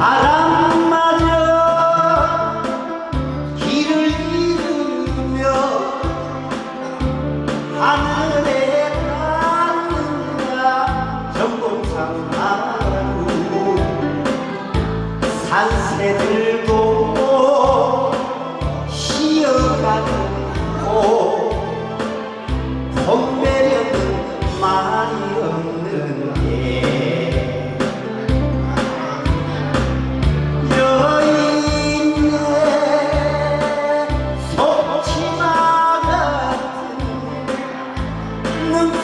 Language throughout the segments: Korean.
바람마저 길을 잃으며 하늘에 닿는다. 전공상 하루 산새 들고 쉬어가는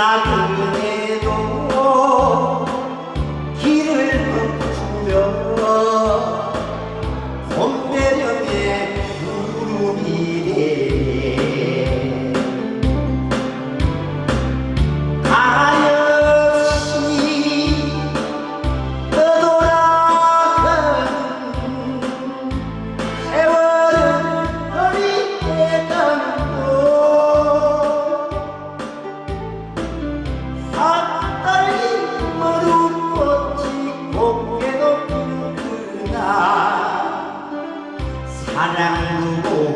nada. 사랑 두고